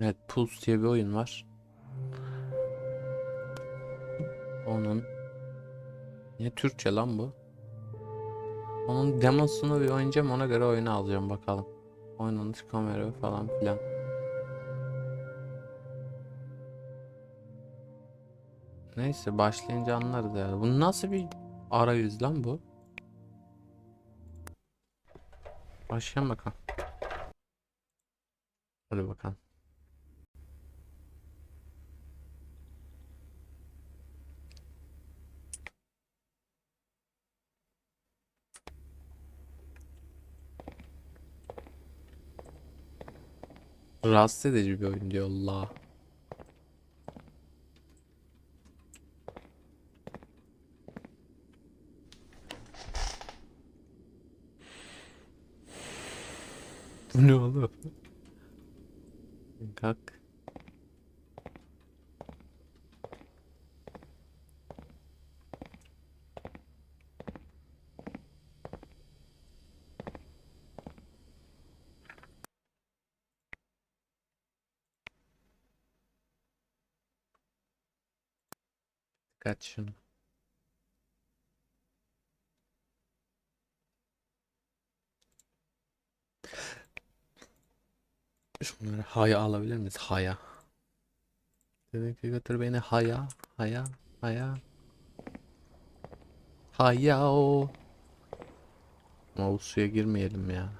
Evet Pulse diye bir oyun var. Onun Niye Türkçe lan bu? Onun demosunu bir oynayacağım ona göre oyunu alacağım bakalım. Oynanış kamera falan filan. Neyse başlayınca anlarız ya. Bu nasıl bir arayüz lan bu? Başlayalım bakalım. Hadi bakalım. Rahatsız edici bir oyun diyor Allah. Bu ne oğlum? Kalk. Kaç şunu. Şunları haya alabilir miyiz? Haya. Dedi ki götür beni haya, haya, haya. Haya o. Ama suya girmeyelim ya.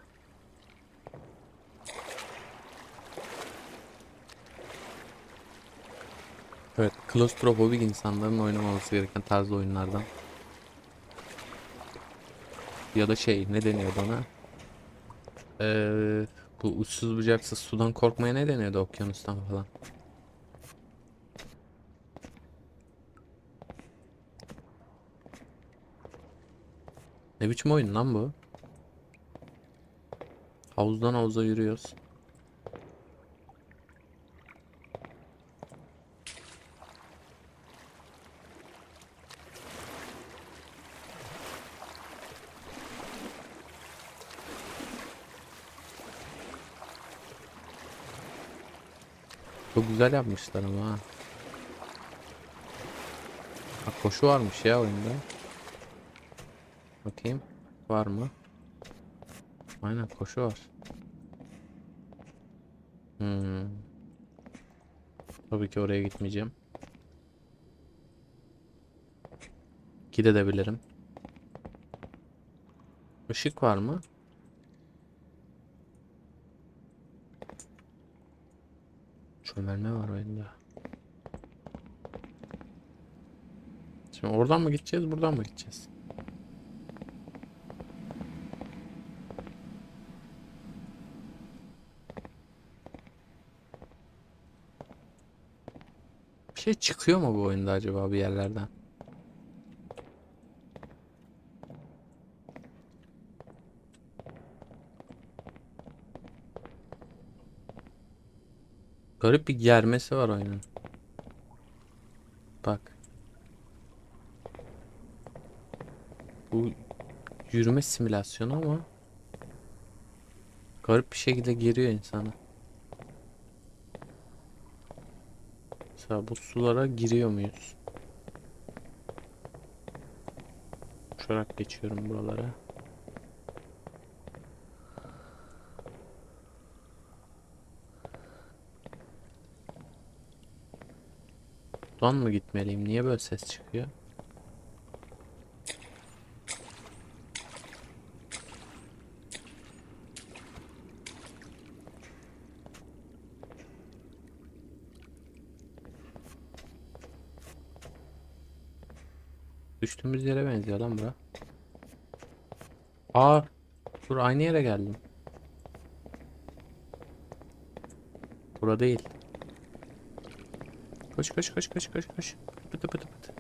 Evet, klostrofobik insanların oynamaması gereken tarz oyunlardan. Ya da şey, ne deniyordu ona? Ee, bu uçsuz bucaksız sudan korkmaya ne deniyordu okyanustan falan? Ne biçim oyun lan bu? Havuzdan havuza yürüyoruz. Çok güzel yapmışlar ama ha. Ha, koşu varmış ya oyunda. Bakayım. Var mı? Aynen koşu var. Hmm. Tabii ki oraya gitmeyeceğim. Gidebilirim. Işık var mı? Çömelme var oyunda. Şimdi oradan mı gideceğiz, buradan mı gideceğiz? Bir şey çıkıyor mu bu oyunda acaba bir yerlerden? Garip bir germesi var oyunun. Bak. Bu yürüme simülasyonu ama garip bir şekilde geriyor insanı. Mesela bu sulara giriyor muyuz? Uçarak geçiyorum buralara. Buradan mı gitmeliyim? Niye böyle ses çıkıyor? Düştüğümüz yere benziyor lan bura. Aa, dur aynı yere geldim. Bura değil. Koş koş koş koş koş koş. Pıtı pıtı pıtı.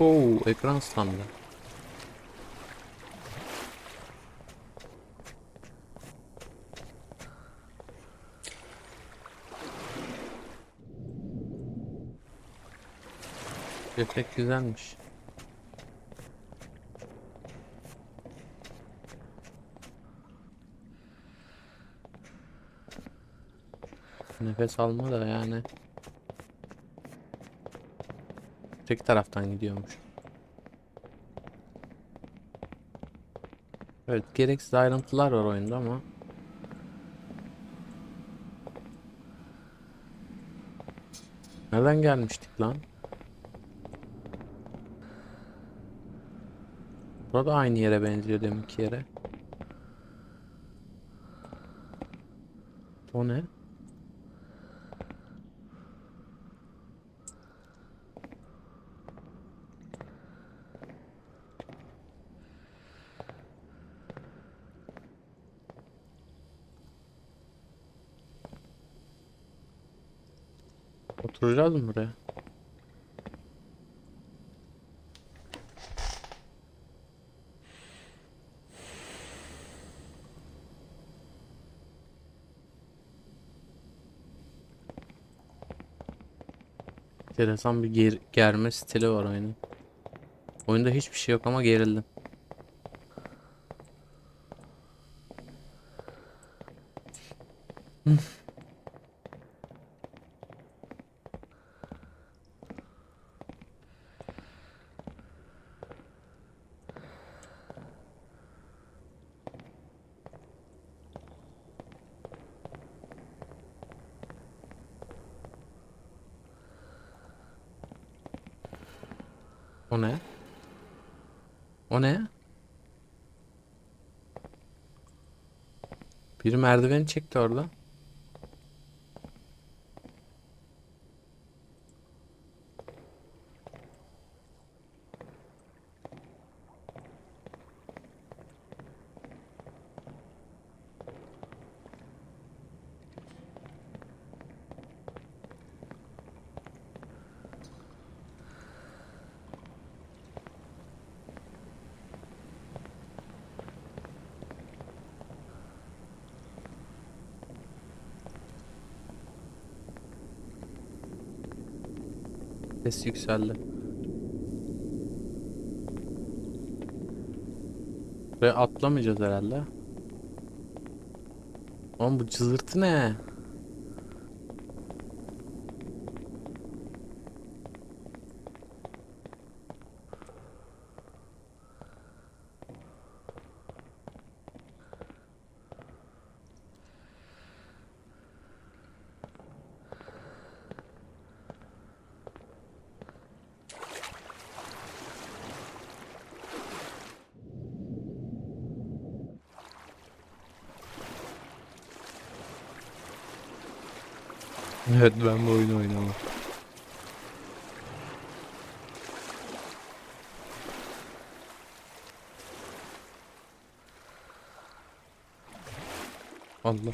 Oo, ekran standı. Efekt güzelmiş. Nefes alma da yani. Tek taraftan gidiyormuş. Evet, gereksiz ayrıntılar var oyunda ama Nereden gelmiştik lan? Burada aynı yere benziyor deminki yere. O ne? Oturacağız mı buraya? Enteresan bir ger germe stili var oyunun. Oyunda hiçbir şey yok ama gerildim. O ne? O ne? Biri merdiveni çekti orada. Ses yükseldi. Buraya atlamayacağız herhalde. Oğlum bu cızırtı ne? Evet ben bu oyunu oynamam. Allah.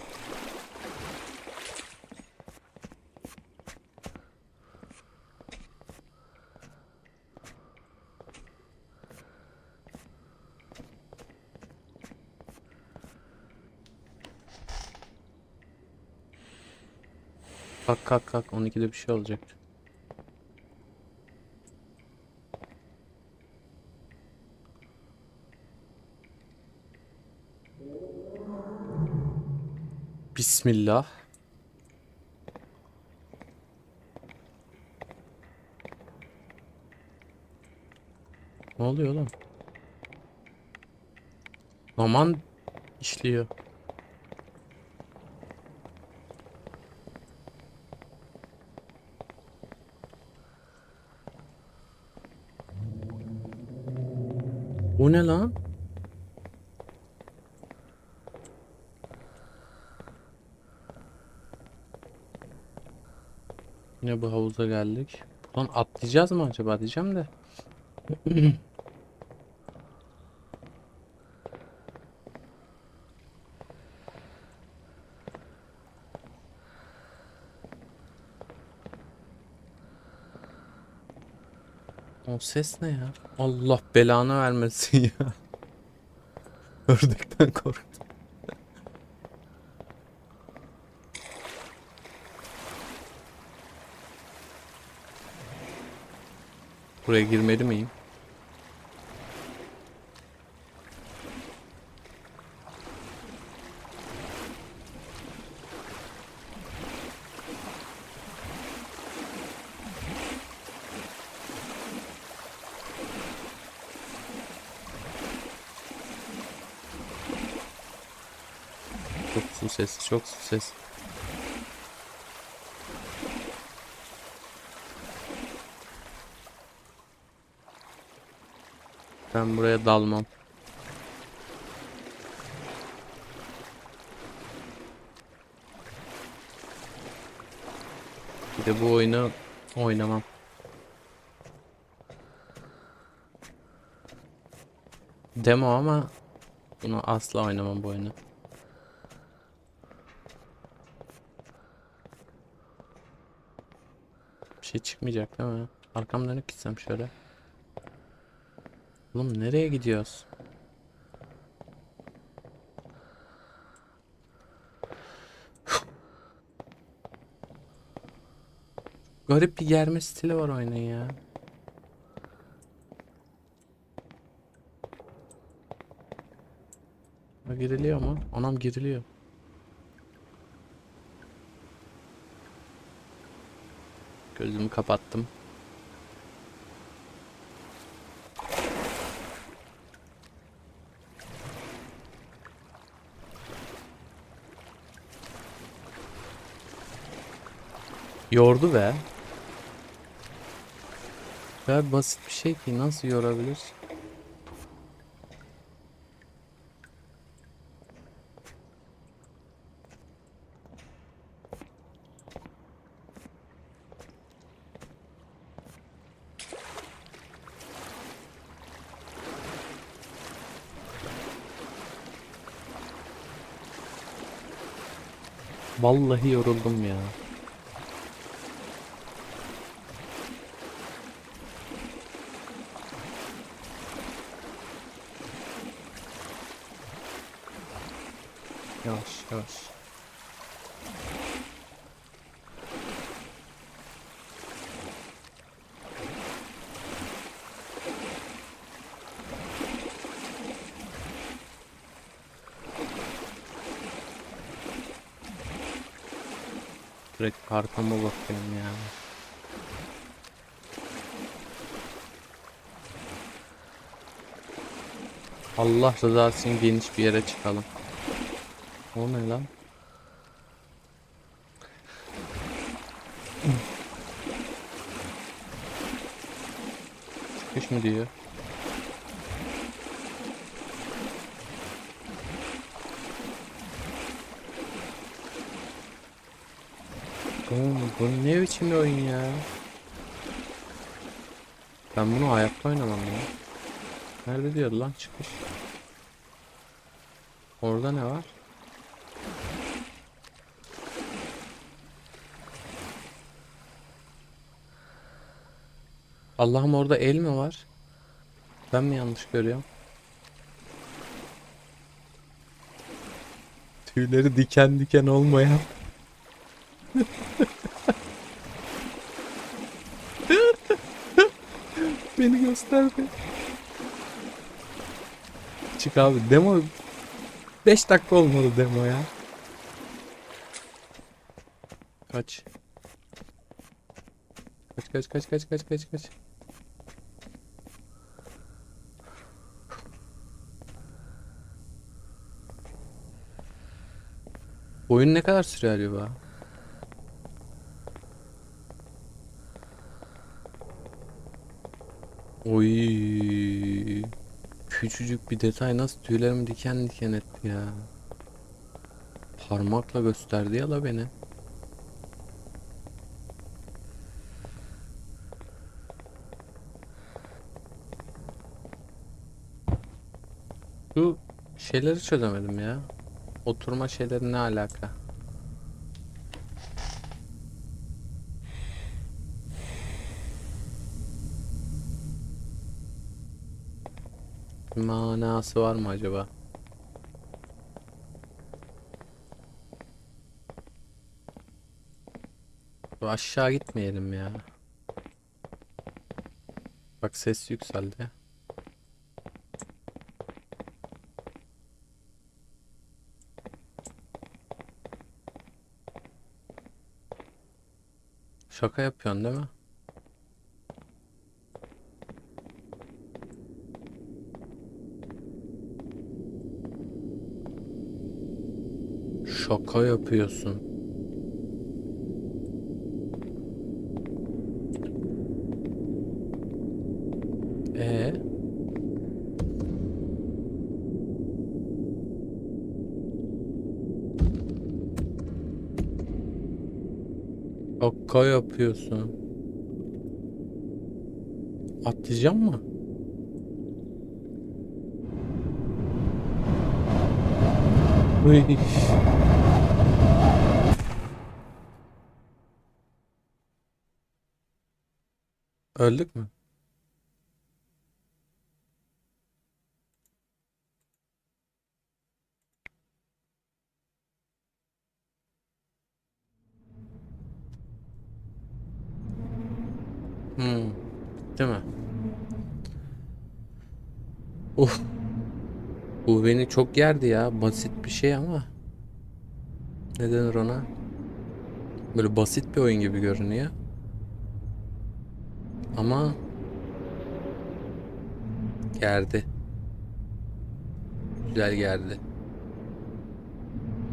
Kalk kalk kalk 12'de bir şey olacak. Bismillah. Ne oluyor oğlum? Aman işliyor. Bu ne lan? Yine bu havuza geldik. Buradan atlayacağız mı acaba diyeceğim de. O ses ne ya? Allah belanı vermesin ya. Ördekten korktum. Buraya girmeli miyim? Sesi, çok su sesi. Ben buraya dalmam. Bir de bu oyunu oynamam. Demo ama bunu asla oynamam bu oyunu. Şey çıkmayacak değil mi? Arkam dönük gitsem şöyle. Oğlum nereye gidiyoruz? Garip bir germe stili var oyunun ya. Giriliyor mu? Anam giriliyor. Gözümü kapattım. Yordu be. Ya basit bir şey ki nasıl yorabilir? Vallahi yoruldum ya. Yavaş yavaş. Arkama bakıyorum ya. Allah rızası için geniş bir yere çıkalım. O ne lan? Çıkış mı diyor? Oğlum bu ne biçim bir oyun ya? Ben bunu ayakta oynamam ya. Nerede diyor lan çıkış? Orada ne var? Allah'ım orada el mi var? Ben mi yanlış görüyorum? Tüyleri diken diken olmayan. Beni gösterdi. Çık abi demo 5 dakika olmadı demo ya. Kaç. Kaç kaç kaç kaç kaç kaç kaç. Oyun ne kadar sürüyor acaba? Oy. Küçücük bir detay nasıl tüylerimi diken diken etti ya. Parmakla gösterdi ya la beni. Şu şeyleri çözemedim ya. Oturma şeyleri ne alaka? Manası var mı acaba? Dur aşağı gitmeyelim ya. Bak ses yükseldi. Şaka yapıyorsun değil mi? Şaka yapıyorsun. Ee? Şaka yapıyorsun. Atlayacağım mı? Uy. Öldük mü? Hmm. Değil mi? Uf. Bu beni çok gerdi ya. Basit bir şey ama. Ne denir ona? Böyle basit bir oyun gibi görünüyor. Ama gerdi. Güzel gerdi.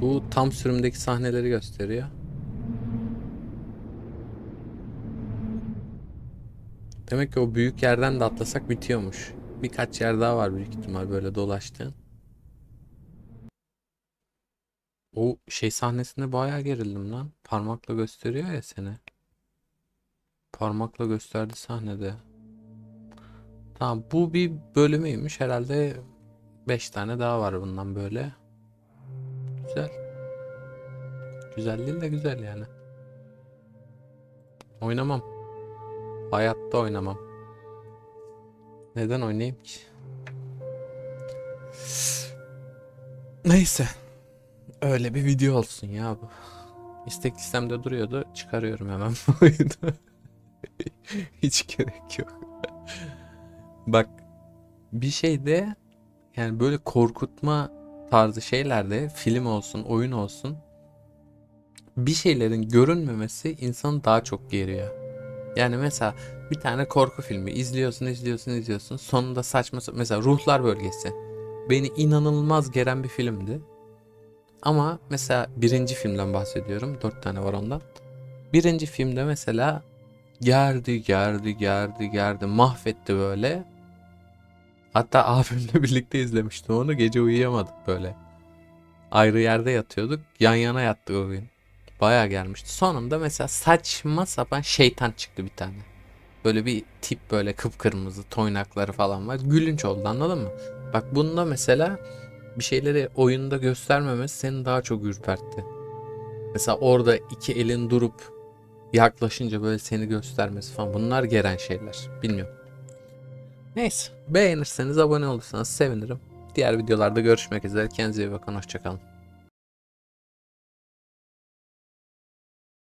Bu tam sürümdeki sahneleri gösteriyor. Demek ki o büyük yerden de atlasak bitiyormuş. Birkaç yer daha var büyük ihtimal böyle dolaştığın. O şey sahnesinde bayağı gerildim lan. Parmakla gösteriyor ya seni. Parmakla gösterdi sahnede. Tamam bu bir bölümüymüş. Herhalde 5 tane daha var bundan böyle. Güzel. Güzel değil de güzel yani. Oynamam. Hayatta oynamam. Neden oynayayım ki? Neyse. Öyle bir video olsun ya bu. İstek listemde duruyordu. Çıkarıyorum hemen bu oyunu. Hiç gerek yok. Bak bir şeyde yani böyle korkutma tarzı şeylerde film olsun, oyun olsun bir şeylerin görünmemesi insanı daha çok geriyor. Yani mesela bir tane korku filmi izliyorsun, izliyorsun, izliyorsun. Sonunda saçma sa- mesela Ruhlar Bölgesi. Beni inanılmaz geren bir filmdi. Ama mesela birinci filmden bahsediyorum. Dört tane var ondan. Birinci filmde mesela gerdi, gerdi, gerdi, gerdi. Mahvetti böyle. Hatta abimle birlikte izlemiştim onu. Gece uyuyamadık böyle. Ayrı yerde yatıyorduk. Yan yana yattık o gün. Bayağı gelmişti. Sonunda mesela saçma sapan şeytan çıktı bir tane. Böyle bir tip böyle kıpkırmızı toynakları falan var. Gülünç oldu anladın mı? Bak bunda mesela bir şeyleri oyunda göstermemesi seni daha çok ürpertti. Mesela orada iki elin durup yaklaşınca böyle seni göstermesi falan bunlar geren şeyler. Bilmiyorum. Neyse beğenirseniz abone olursanız sevinirim. Diğer videolarda görüşmek üzere. Kendinize iyi bakın. Hoşçakalın.